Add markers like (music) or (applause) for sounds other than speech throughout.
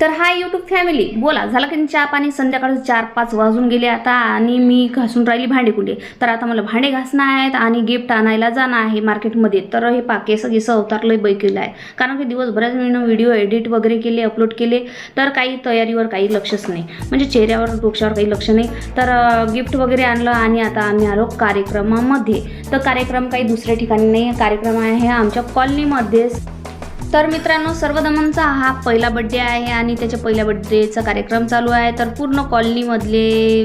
तर हा YouTube family बोला झालं की चहा पाणी? संध्याकाळी चार पाच वाजून गेले आता आणि मी घासून राहिली भांडे कुंडे तर आता मला भांडे घासणं आहेत आणि गिफ्ट आणायला जाणं आहे मार्केटमध्ये. तर हे पा केस गिस अवतारलं बैकेलं आहे. कारण की दिवसभरात मी व्हिडिओ एडिट वगैरे केले अपलोड केले तर काही तयारीवर काही लक्षच नाही. म्हणजे चेहऱ्यावर डोक्यावर काही लक्ष नाही. तर गिफ्ट वगैरे आणलं आणि आता आम्ही आलो कार्यक्रमामध्ये. तर कार्यक्रम काही दुसऱ्या ठिकाणी नाही. कार्यक्रम आहे आमच्या कॉलनीमध्येच. तर मित्रांनो सर्वदमनचा हा पहिला बड्डे आहे आणि त्याच्या पहिल्या बड्डेचा कार्यक्रम चालू आहे. तर पूर्ण कॉलनीमधले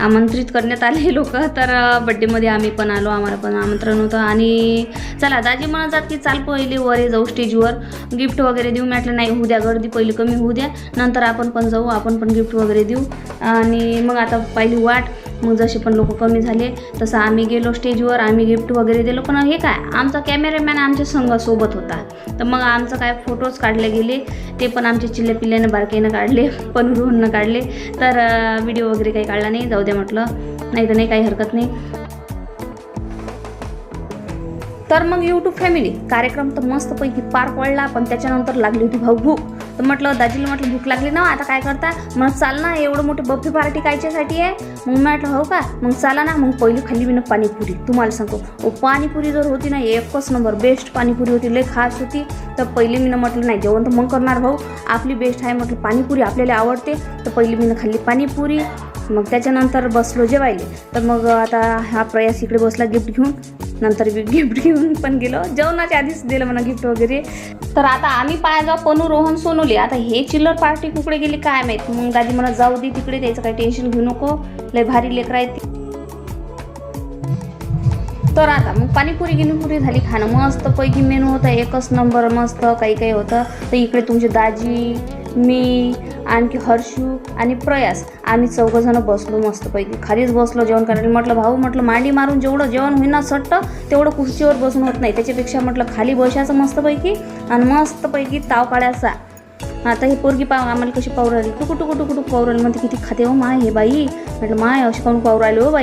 आमंत्रित करण्यात आले लोक. तर बड्डेमध्ये आम्ही पण आलो आम्हाला पण आमंत्रण होतं. आणि चला दाजी म्हणतात की चाल पहिले वर ये जाऊ स्टेजवर गिफ्ट वगैरे देऊ. म्हटलं नाही होऊ द्या गर्दी पहिली कमी होऊ द्या. नंतर आपण पण जाऊ आपण पण गिफ्ट वगैरे देऊ. आणि मग आता पहिली वाट मग जसे पण लोक कमी झाले तसं आम्ही गेलो स्टेजवर आम्ही गिफ्ट वगैरे दिलो. पण हे काय आमचा कॅमेरामॅन आमच्या संघासोबत होता. तर मग आमचं काय फोटोज काढले गेले ते पण आमच्या चिल्ले पिल्ल्यानं बारकेनं काढले (laughs) पण रोहननं काढले. तर व्हिडिओ वगैरे काही काढला नाही जाऊ द्या म्हटलं. नाही तर नाही काही हरकत नाही. तर मग यूट्यूब फॅमिली कार्यक्रम तर मस्तपैकी पार पडला पण त्याच्यानंतर लागली होती भाऊ भूक तर म्हटलं दाजीला म्हटलं भूक लागली ना आता काय करता? मग चाल ना एवढं मोठी बफे पार्टी कायच्यासाठी आहे? मग मी म्हटलं हो का? मग चाला ना मग पहिली खाल्ली मी ना पाणीपुरी. तुम्हाला सांगतो ओ पाणीपुरी जर होती ना एकच नंबर बेस्ट पाणीपुरी होती लय खास होती. तर पहिली मी म्हटलं नाही जेवण तर मग करणार भाऊ. आपली बेस्ट आहे म्हटलं पाणीपुरी आपल्याला आवडते. तर पहिली मी खाल्ली पाणीपुरी. मग त्याच्यानंतर बसलो जेवायले. तर मग आता हा प्रयास इकडे बसला गिफ्ट घेऊन. नंतर गिफ्ट घेऊन पण गेलो. जेवणाच्या आधीच दिलं म्हणा गिफ्ट वगैरे. तर आता आम्ही पाया जाऊ पनू रोहन सोनवली आता हे चिल्लर पार्टी कुकडे गेली काय माहीत? मग दादी म्हणा जाऊ दे तिकडे त्याचं काही टेन्शन घेऊ नको. लय भारी लेकर आहे तर आता मग पाणीपुरी गिनीपुरी झाली खाणं. मस्त पैकी मेनू होता. एकच नंबर मस्त काही काही होतं. तर इकडे तुमची दाजी मी आणखी हर्षू आणि प्रयास. आम्ही चौघंजणं बसलो मस्तपैकी. खालीच बसलो जेवण करायला. म्हटलं भाऊ म्हटलं मांडी मारून जेवढं जेवण होईना सट्ट तेवढं खुर्चीवर बसून होत नाही. त्याच्यापेक्षा म्हटलं खाली बसायचं मस्तपैकी आणि मस्तपैकी ताव काढायचा. आता ही पोरगी पाव आम्हाला कशी पाव राहिली टुकू टुकू टुकू टुकू पाव राहिली म्हणते किती खाते हो माय हे बाई. म्हटलं माय अशी काऊन पाव राहिली हो बाई